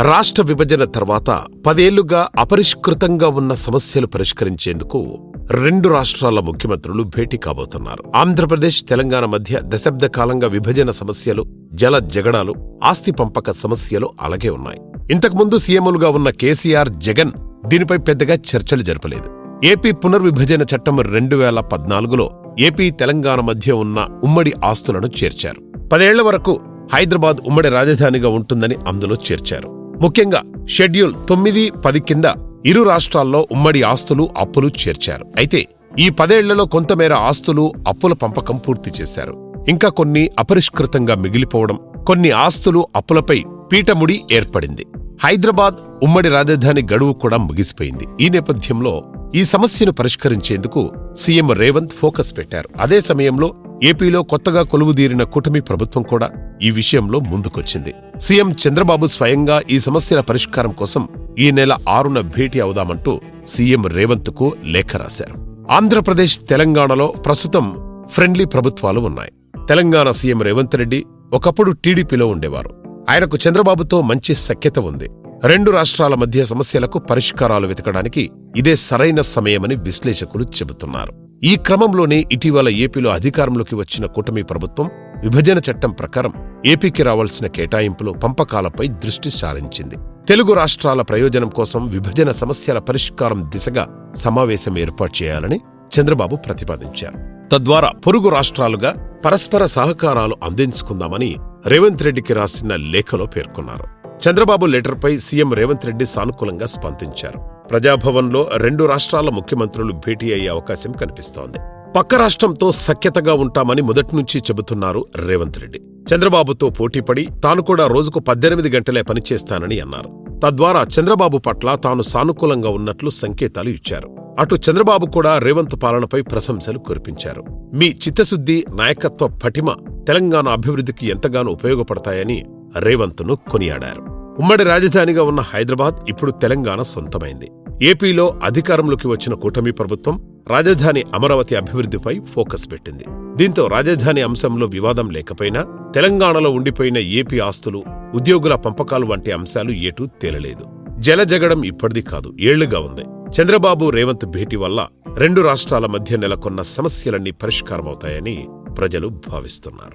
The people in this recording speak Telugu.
రాష్ట్ర విభజన తర్వాత పదేళ్ళుగా అపరిష్కృతంగా ఉన్న సమస్యలు పరిష్కరించేందుకు రెండు రాష్ట్రాల ముఖ్యమంత్రులు భేటీ కాబోతున్నారు. ఆంధ్రప్రదేశ్ తెలంగాణ మధ్య దశాబ్ద కాలంగా విభజన సమస్యలు జల జగడాలు ఆస్తి పంపక సమస్యలు అలాగే ఉన్నాయి. ఇంతకుముందు సీఎంలుగా ఉన్న కేసీఆర్ జగన్ దీనిపై పెద్దగా చర్చలు జరపలేదు. ఏపీ పునర్విభజన చట్టం రెండు వేల పద్నాలుగులో ఏపీ తెలంగాణ మధ్య ఉన్న ఉమ్మడి ఆస్తులను చేర్చారు. పదేళ్ళ వరకు హైదరాబాద్ ఉమ్మడి రాజధానిగా ఉంటుందని అందులో చేర్చారు. ముఖ్యంగా షెడ్యూల్ తొమ్మిది పది కింద ఇరు రాష్ట్రాల్లో ఉమ్మడి ఆస్తులు అప్పులు చేర్చారు. అయితే ఈ పదేళ్ళలో కొంతమేర ఆస్తులు అప్పుల పంపకం పూర్తి చేశారు. ఇంకా కొన్ని అపరిష్కృతంగా మిగిలిపోవడం కొన్ని ఆస్తులు అప్పులపై పీఠముడి ఏర్పడింది. హైదరాబాద్ ఉమ్మడి రాజధాని గడువు కూడా ముగిసిపోయింది. ఈ నేపథ్యంలో ఈ సమస్యను పరిష్కరించేందుకు సీఎం రేవంత్ ఫోకస్ పెట్టారు. అదే సమయంలో ఏపీలో కొత్తగా కొలువుదీరిన కూటమి ప్రభుత్వం కూడా ఈ విషయంలో ముందుకొచ్చింది. సీఎం చంద్రబాబు స్వయంగా ఈ సమస్యల పరిష్కారం కోసం ఈ నెల ఆరున భేటీ అవుదామంటూ సీఎం రేవంత్కు లేఖ రాశారు. ఆంధ్రప్రదేశ్ తెలంగాణలో ప్రస్తుతం ఫ్రెండ్లీ ప్రభుత్వాలు ఉన్నాయి. తెలంగాణ సీఎం రేవంత్ రెడ్డి ఒకప్పుడు టీడీపీలో ఉండేవారు. ఆయనకు చంద్రబాబుతో మంచి సఖ్యత ఉంది. రెండు రాష్ట్రాల మధ్య సమస్యలకు పరిష్కారాలు వెతకడానికి ఇదే సరైన సమయమని విశ్లేషకులు చెబుతున్నారు. ఈ క్రమంలోనే ఇటీవల ఏపీలో అధికారంలోకి వచ్చిన కూటమి ప్రభుత్వం విభజన చట్టం ప్రకారం ఏపీకి రావాల్సిన కేటాయింపులు పంపకాలపై దృష్టి సారించింది. తెలుగు రాష్ట్రాల ప్రయోజనం కోసం విభజన సమస్యల పరిష్కారం దిశగా సమావేశం ఏర్పాటు చేయాలని చంద్రబాబు ప్రతిపాదించారు. తద్వారా పొరుగు రాష్ట్రాలుగా పరస్పర సహకారాలు అందించుకుందామని రేవంత్ రెడ్డికి రాసిన లేఖలో పేర్కొన్నారు. చంద్రబాబు లెటర్పై సీఎం రేవంత్ రెడ్డి సానుకూలంగా స్పందించారు. ప్రజాభవన్లో రెండు రాష్ట్రాల ముఖ్యమంత్రులు భేటీ అయ్యే అవకాశం కనిపిస్తోంది. పక్క రాష్ట్రంతో సఖ్యతగా ఉంటామని మొదటినుంచి చెబుతున్నారు రేవంత్ రెడ్డి. చంద్రబాబుతో పోటీపడి తాను కూడా రోజుకు పద్దెనిమిది గంటలే పనిచేస్తానని అన్నారు. తద్వారా చంద్రబాబు పట్ల తాను సానుకూలంగా ఉన్నట్లు సంకేతాలు ఇచ్చారు. అటు చంద్రబాబు కూడా రేవంత్ పాలనపై ప్రశంసలు కురిపించారు. మీ చిత్తశుద్ధి నాయకత్వ పటిమ తెలంగాణ అభివృద్ధికి ఎంతగానో ఉపయోగపడతాయని రేవంత్ను కొనియాడారు. ఉమ్మడి రాజధానిగా ఉన్న హైదరాబాద్ ఇప్పుడు తెలంగాణ సొంతమైంది. ఏపీలో అధికారంలోకి వచ్చిన కూటమి ప్రభుత్వం రాజధాని అమరావతి అభివృద్ధిపై ఫోకస్ పెట్టింది. దీంతో రాజధాని అంశంలో వివాదం లేకపోయినా తెలంగాణలో ఉండిపోయిన ఏపీ ఆస్తులు ఉద్యోగుల పంపకాలు వంటి అంశాలు ఏటూ తేలలేదు. జలజగడం ఇప్పటిది కాదు ఏళ్ళుగా ఉంది. చంద్రబాబు రేవంత్ భేటీ వల్ల రెండు రాష్ట్రాల మధ్య నెలకొన్న సమస్యలన్నీ పరిష్కారమవుతాయని ప్రజలు భావిస్తున్నారు.